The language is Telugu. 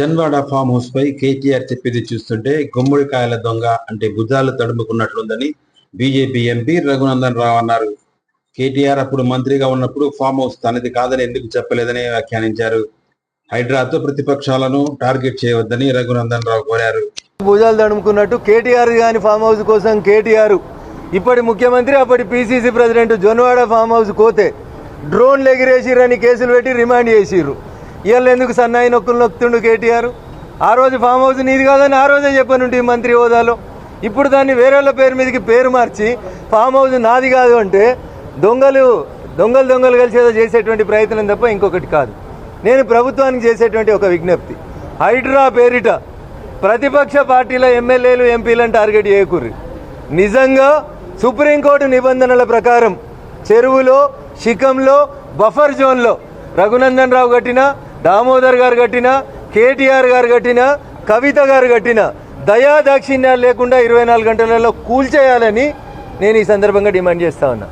జన్వాడ ఫామ్ హౌస్ పై కేటీఆర్ చెప్పేది చూస్తుంటే గుమ్మడికాయల దొంగ అంటే భుజాలు తడుముకున్నట్లుందని బీజేపీ ఎంపీ రఘునందన్ రావు అన్నారు. కేటీఆర్ అప్పుడు మంత్రిగా ఉన్నప్పుడు ఫామ్ హౌస్ తనది కాదని ఎందుకు చెప్పలేదని వ్యాఖ్యానించారు. హైడ్రాతో ప్రతిపక్షాలను టార్గెట్ చేయవద్దని రఘునందన్ రావు కోరారు. భుజాలు తడుముకున్నట్టు కేటీఆర్ గాని ఫామ్ హౌస్ కోసం కేటీఆర్ ఇప్పటి ముఖ్యమంత్రి అప్పటి PCC president Janwada farm house కోతే డ్రోన్లు ఎగిరేసిరని కేసులు పెట్టి రిమాండ్ చేసిర్రు. ఇవాళ ఎందుకు సన్నాయి నొక్కులు నొక్కుతుండు కేటీఆర్. ఆ రోజు ఫామ్ హౌస్ నీది కాదని ఆ రోజే ఈ మంత్రి హోదాలో. ఇప్పుడు దాన్ని వేరేళ్ళ పేరు మీదకి పేరు మార్చి ఫామ్ హౌస్ నాది కాదు అంటే దొంగలు దొంగలు దొంగలు కలిసేదో చేసేటువంటి ప్రయత్నం తప్ప ఇంకొకటి కాదు. నేను ప్రభుత్వానికి చేసేటువంటి ఒక విజ్ఞప్తి. హైడ్రా పేరిట ప్రతిపక్ష పార్టీల ఎమ్మెల్యేలు ఎంపీలను టార్గెట్ చేయకూర్రి. నిజంగా సుప్రీంకోర్టు నిబంధనల ప్రకారం చెరువులో శిఖంలో బఫర్ జోన్లో రఘునందన్ రావు కట్టిన దామోదర్ గారు కట్టిన కేటీఆర్ గారు కట్టిన కవిత గారు కట్టిన దయా దాక్షిణ్యాలు లేకుండా ఇరవై నాలుగు గంటలలో కూల్చేయాలని నేను ఈ సందర్భంగా డిమాండ్ చేస్తా ఉన్నా.